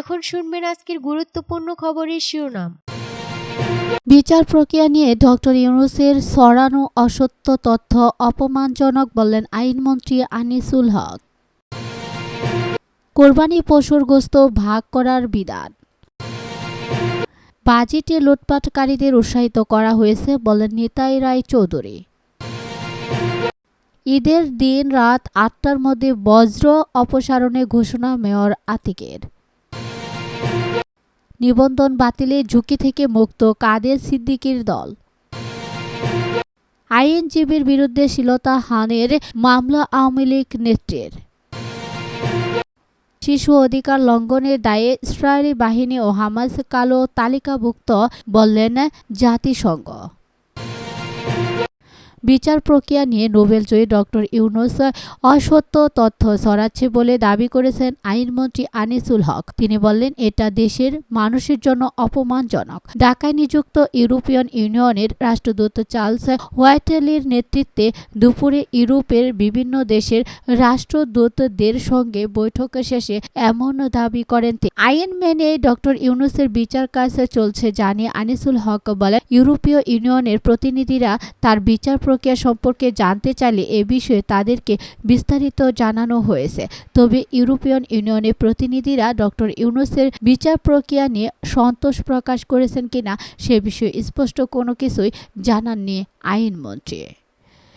এখন শুনবেন আজকের গুরুত্বপূর্ণ খবরের শিরোনাম। বিচার প্রক্রিয়া নিয়ে ডক্টর ইউনুসের সরানো অসত্য তথ্য অপমানজনক বললেন আইনমন্ত্রী আনিসুল হক। কোরবানি পশুর গোস্ত ভাগ করার বিধান। বাজেটে লুটপাটকারীদের উৎসাহিত করা হয়েছে বলেন নিতাই রায় চৌধুরী। ঈদের দিন রাত আটটার মধ্যে বজ্র অপসারণের ঘোষণা মেয়র আতিকের। নিবন্ধন বাতিলের ঝুঁকি থেকে মুক্ত কাদের সিদ্দিকির দল? আইনজীবীর বিরুদ্ধে শিলতা হানের মামলা আওয়ামী লীগ নেত্রীর। শিশু অধিকার লঙ্ঘনের দায়ে ইসরায়েলি বাহিনী ও হামাস কালো তালিকাভুক্ত বললেন জাতিসংঘ। বিচার প্রক্রিয়া নিয়ে নোবেলজয়ী ডক্টর ইউনুস অসত্য তথ্য ছড়াচ্ছে বলে দাবি করেছেন আইনমন্ত্রী আনিসুল হক। তিনি বললেন, এটা দেশের মানুষের জন্য অপমানজনক। ঢাকায় নিযুক্ত ইউরোপিয়ান ইউনিয়নের রাষ্ট্রদূত চার্লস হোয়াইটেলির নেতৃত্বে দুপুরে ইউরোপের বিভিন্ন দেশের রাষ্ট্রদূতদের সঙ্গে বৈঠক শেষে এমন দাবি করেন তিনি। আইন মেনে ডক্টর ইউনুসের বিচার কাজ চলছে জানিয়ে আনিসুল হক বলেন, ইউরোপীয় ইউনিয়নের প্রতিনিধিরা তার বিচার প্রক্রিয়া সম্পর্কে জানতে চাইলে এ বিষয়ে তাদেরকে বিস্তারিত জানানো হয়েছে। তবে ইউরোপিয়ান ইউনিয়নের প্রতিনিধিরা ডক্টর ইউনুসের বিচার প্রক্রিয়া নিয়ে সন্তোষ প্রকাশ করেছেন কিনা সে বিষয়ে স্পষ্ট কোনো কিছুই জানাননি আইনমন্ত্রী।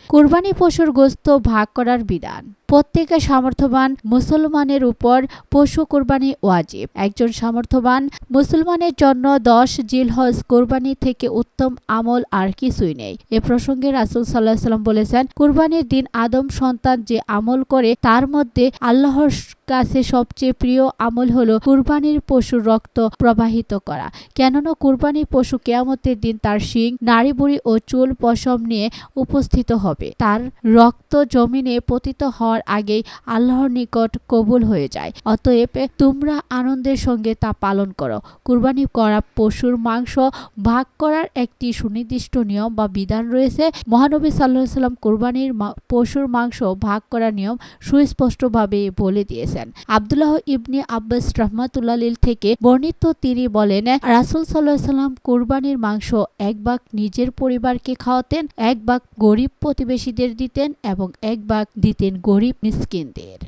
কোরবানি পশুর গোস্ত ভাগ করার বিধান। প্রত্যেক সামর্থ্যবান মুসলমানের উপর পশু কোরবানি ওয়াজিব। একজন সামর্থ্যবান মুসলমানের জন্য দশ জিলহজ কোরবানি থেকে উত্তম আমল আর কিছুই নেই। এ প্রসঙ্গে রাসুল সাল্লাহ সাল্লাম বলেছেন, কোরবানির দিন আদম সন্তান যে আমল করে, তার মধ্যে আল্লাহর কাছে সবচেয়ে প্রিয় আমল হলো কুরবানির পশুর রক্ত প্রবাহিত করা। কেননা কুরবানির পশু কেয়ামতের দিন তার শিং নাড়ি বুড়ি ও চুল পশম নিয়ে উপস্থিত হবে। তার রক্ত জমিনে পতিত হওয়ার আগেই আল্লাহর নিকট কবুল হয়ে যায়। অতএব তোমরা আনন্দের সঙ্গে তা পালন করো। কুরবানি করা পশুর মাংস ভাগ করার একটি সুনির্দিষ্ট নিয়ম বা বিধান রয়েছে। মহানবী সাল্লাহ সাল্লাম কোরবানির পশুর মাংস ভাগ করার নিয়ম সুস্পষ্টভাবে বলে দিয়েছেন। আবদুল্লাহ ইবনি আব্বাস রহমাতুল্লাহ থেকে বর্ণিত তিনি বলেন, রাসুল সাল্লাহ সাল্লাম কোরবানির মাংস এক ভাগ নিজের পরিবারকে খাওয়াতেন, এক ভাগ গরিব প্রতিবেশীদের দিতেন এবং এক ভাগ দিতেন গরিব মিসকিনদের।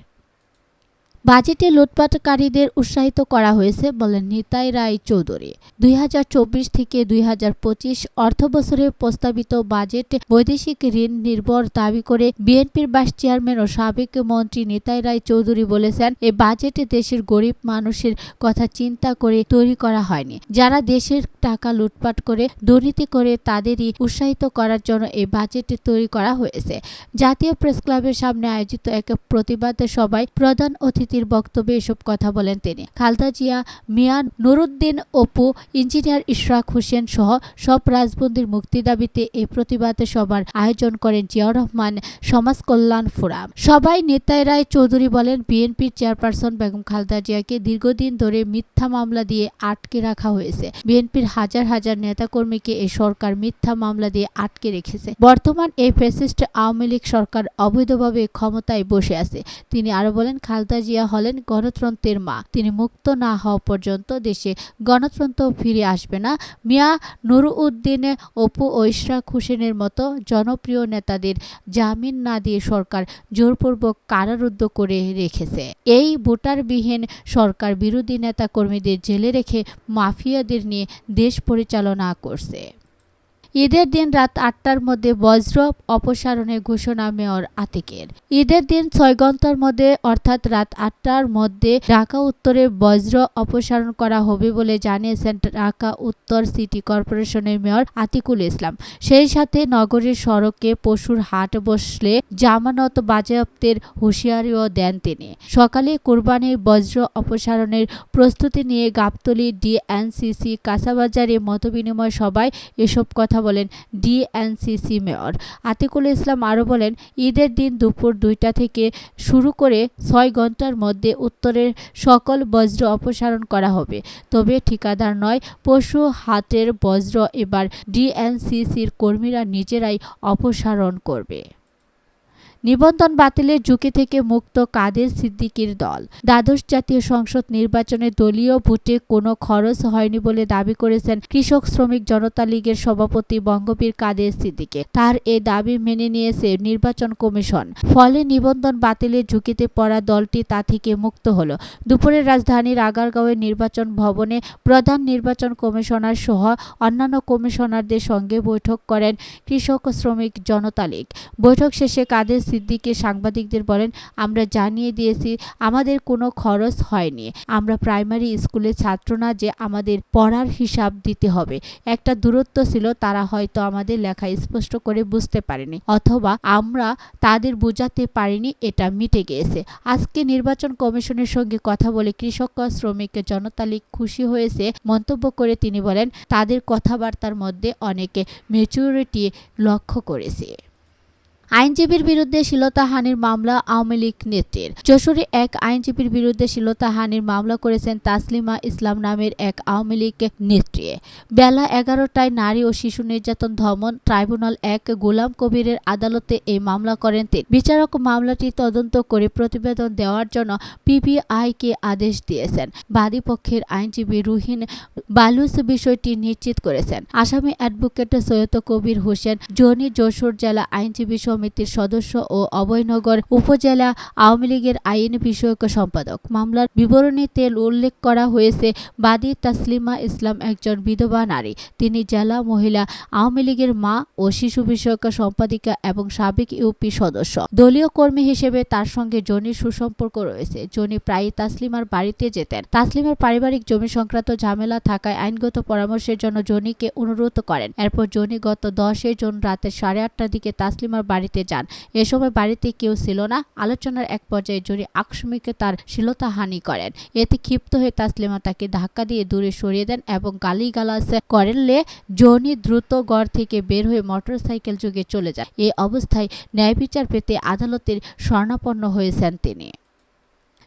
বাজেটে লুটপাটকারীদের উৎসাহিত করা হয়েছে বলেন নিতাই রায় চৌধুরী। দুই থেকে দুই অর্থবছরে প্রস্তাবিত বাজেট বৈদেশিক ঋণ নির্ভর দাবি করে বিএনপির ভাইস চেয়ারম্যান ও সাবেক মন্ত্রী নিতাই রায় চৌধুরী বলেছেন এই বাজেটে দেশের গরিব মানুষের কথা চিন্তা করে তৈরি করা হয়নি। যারা দেশের টাকা লুটপাট করে, দুর্নীতি করে, তাদেরই উৎসাহিত করার জন্য এই বাজেটে তৈরি করা হয়েছে। জাতীয় প্রেস ক্লাবের সামনে আয়োজিত এক প্রতিবাদ সভায় প্রধান অতিথির বক্তব্যে এসব কথা বলেন তিনি। খালদা জিয়া মিয়া নুরুদ্দিন অপু, ইঞ্জিনিয়ার ইশরাক হোসেন সহ সব রাজবন্দির মুক্তি দাবিতে এই প্রতিবাদ সভার আয়োজন করেন জিয়াউর রহমান সমাজ কল্যাণ ফোরাম। সবাই নেতায় রায় চৌধুরী বলেন, বিএনপির চেয়ারপারসন বেগম খালদা জিয়াকে দীর্ঘদিন ধরে মিথ্যা মামলা দিয়ে আটকে রাখা হয়েছে। বিএনপির হাজার হাজার নেতাকর্মীকে এই সরকার মিথ্যা মামলা দিয়ে আটকে রেখেছে। বর্তমান এই ফ্যাসিস্ট আওয়ামী লীগ সরকার অবৈধভাবে ক্ষমতায় বসে আছে। তিনি আরও বলেন, খালদা জিয়া হলেন গণতন্ত্রের মা। তিনি মুক্ত না হওয়া পর্যন্ত দেশে গণতন্ত্র ফিরে আসবে না। মিয়া নুরুদ্দিন অপু ও ইশরাক হোসেনের মতো জনপ্রিয় নেতাদের জামিন না দিয়ে সরকার জোরপূর্বক কারারুদ্ধ করে রেখেছে। এই ভোটারবিহীন সরকার বিরোধী নেতা কর্মীদের জেলে রেখে মাফিয়াদের নিয়ে দেশ পরিচালনা করছে। ঈদের দিন রাত আটটার মধ্যে বজ্র অপসারণের ঘোষণা মেয়র আতিকের। ঈদের দিন ছয় ঘণ্টার মধ্যে, অর্থাৎ রাত আটটার মধ্যে ঢাকা উত্তরে বজ্র অপসারণ করা হবে বলে জানিয়েছেন ঢাকা উত্তর সিটি কর্পোরেশনের মেয়র আতিকুল ইসলাম। সেই সাথে নগরের সড়কে পশুর হাট বসলে জামানত বাজেয়াপ্তের হুঁশিয়ারিও দেন তিনি। সকালে কোরবানির বজ্র অপসারণের প্রস্তুতি নিয়ে গাবতলী ডিএনসিসি কাঁচাবাজারে মতবিনিময় সভায় এসব কথা বলেন ডিএনসিসি মেয়র। আতিকুল ইসলাম আরও বলেন, ঈদের দিন দুপুর দুইটা থেকে শুরু করে ছয় ঘণ্টার মধ্যে উত্তরের সকল বজ্র অপসারণ করা হবে। তবে ঠিকাদার নয়, পশু হাতের বজ্র এবার ডিএনসিসির কর্মীরা নিজেরাই অপসারণ করবে। নিবন্ধন বাতিলের ঝুঁকি থেকে মুক্ত কাদের সিদ্দিকির দল? দ্বাদশ জাতীয় সংসদ নির্বাচনে দলীয় ভোটে কোনো খরচ হয়নি বলে দাবি করেছেন কৃষক শ্রমিক জনতা লীগের সভাপতি বঙ্গবীর কাদের সিদ্দিকে। তার এ দাবি মেনে নিয়েছে নির্বাচন কমিশন। ফলে নিবন্ধন বাতিলের ঝুঁকিতে পড়া দলটি তা থেকে মুক্ত হল। দুপুরে রাজধানীর আগারগাঁওয়ের নির্বাচন ভবনে প্রধান নির্বাচন কমিশনার সহ অন্যান্য কমিশনারদের সঙ্গে বৈঠক করেন কৃষক শ্রমিক জনতা লীগ। বৈঠক শেষে কাদের সিদ্দিকী সাংবাদিকদের বলেন, আমরা জানিয়ে দিয়েছি, আমাদের কোনো খরচ হয়নি। আমরা প্রাইমারি স্কুলের ছাত্র না যে আমাদের পড়ার হিসাব দিতে হবে। একটা দূরত্ব ছিল, তারা হয়তো আমাদের লেখা স্পষ্ট করে বুঝতে পারেনি, অথবা আমরা তাদের বোঝাতে পারিনি, এটা মিটে গিয়েছে। আজকে নির্বাচন কমিশনের সঙ্গে কথা বলে কৃষক শ্রমিক জনতা লীগ খুশি হয়েছে মন্তব্য করে তিনি বলেন, তাদের কথাবার্তার মধ্যে অনেকে ম্যাচুরিটি লক্ষ্য করেছে। আইনজীবীর বিরুদ্ধে শ্লীলতাহানির মামলা আওয়ামী লীগ নেত্রীর। যশোরে এক আইনজীবীর বিরুদ্ধে শ্লীলতাহানির মামলা করেছেন তাসলিমা ইসলাম নামের এক আওয়ামী লীগ নেত্রী। বেলা এগারোটায় নারী ও শিশু নির্যাতন ধমন ট্রাইব্যুনাল এক গোলাম কবিরের আদালতে এই মামলা করেন তিনি। বিচারক মামলাটি তদন্ত করে প্রতিবেদন দেওয়ার জন্য পিবিআইকে আদেশ দিয়েছেন। বাদী পক্ষের আইনজীবী রুহিন বালুস বিষয়টি নিশ্চিত করেছেন। আসামি অ্যাডভোকেট সৈয়দ কবির হোসেন, জনি যশোর জেলা আইনজীবী সমিতির সদস্য ও অভয়নগর উপজেলা আওয়ামী লীগের আইন বিষয়ক সম্পাদক। মামলার বিবরণীতে উল্লেখ করা হয়েছে, বাদী তাসলিমা ইসলাম একজন বিধবা নারী। তিনি জেলা মহিলা, আওয়ামী লীগের মা ও শিশু বিষয়ক সম্পাদিকা এবং সাবেক ইউপি সদস্য। দলীয় কর্মী হিসেবে তার সঙ্গে জনির সুসম্পর্ক রয়েছে। জনি প্রায়ই তাসলিমার বাড়িতে যেতেন। তাসলিমার পারিবারিক জমি সংক্রান্ত ঝামেলা থাকায় আইনগত পরামর্শের জন্য জনিকে অনুরোধ করেন। এরপর জনি গত দশই জুন রাতে সাড়ে আটটার দিকে তাসলিমার বাড়িতে যান। এ সময় বাড়িতে কেউ ছিল না। আলোচনার এক পর্যায়ে জোরে আকস্মিকে তার শ্লীলতাহানি করেন। এতে ক্ষিপ্ত হয়ে তাসলিমা তাকে ধাক্কা দিয়ে দূরে সরিয়ে দেন এবং গালিগালাজ লে জনি দ্রুত গড় থেকে বের হয়ে মোটর সাইকেল যুগে চলে যায়। এই অবস্থায় ন্যায় বিচার পেতে আদালতের স্বর্ণাপন্ন হয়েছেন তিনি।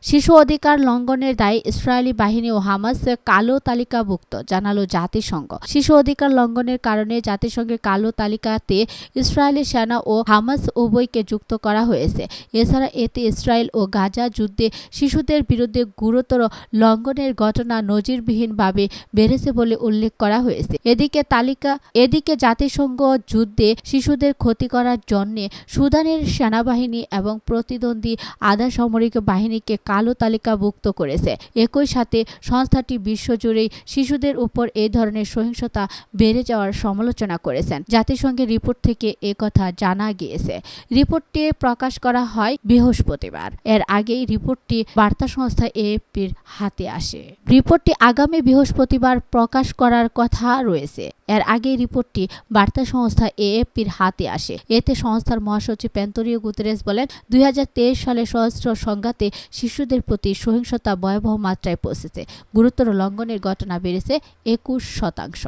শিশু অধিকার লঙ্ঘনের দায়ে ইসরায়েলি বাহিনী ও হামাস কালো তালিকাভুক্ত, জানালো জাতিসংঘ। শিশু অধিকার লঙ্ঘনের কারণে জাতিসংঘের কালো তালিকাতে ইসরায়েলি সেনা ও হামাস উভয়কে যুক্ত করা হয়েছে। এছাড়া এতে ইসরায়েল ও গাজা যুদ্ধে শিশুদের বিরুদ্ধে গুরুতর লঙ্ঘনের ঘটনা নজিরবিহীনভাবে বেড়েছে বলে উল্লেখ করা হয়েছে। এদিকে তালিকা, এদিকে জাতিসংঘ যুদ্ধে শিশুদের ক্ষতি করার জন্য সুদানের সেনাবাহিনী এবং প্রতিদ্বন্দ্বী আধা সামরিক বাহিনীকে কালো তালিকাভুক্ত করেছে। একই সাথে সংস্থাটি বিশ্বজুড়েই শিশুদের উপর এই ধরনের সহিংসতা বেড়ে যাওয়ার সমালোচনা করেছেন। জাতিসংঘের রিপোর্ট থেকে কথা জানা গিয়েছে। রিপোর্টটি প্রকাশ করা হয় বৃহস্পতিবার। এর আগেই রিপোর্টটি বার্তা সংস্থা এএফপির হাতে আসে। রিপোর্টটি আগামী বৃহস্পতিবার প্রকাশ করার কথা রয়েছে। এর আগে রিপোর্টটি বার্তা সংস্থা এএফপির হাতে আসে। এতে সংস্থার মহাসচিব প্যান্তরীয় গুতেরেস বলেন, দুই হাজার তেইশ সালে সহস্র সংঘাতে শিশুদের প্রতি সহিংসতা ভয়াবহ মাত্রায় পৌঁছেছে। গুরুতর লঙ্ঘনের ঘটনা বেড়েছে একুশ শতাংশ।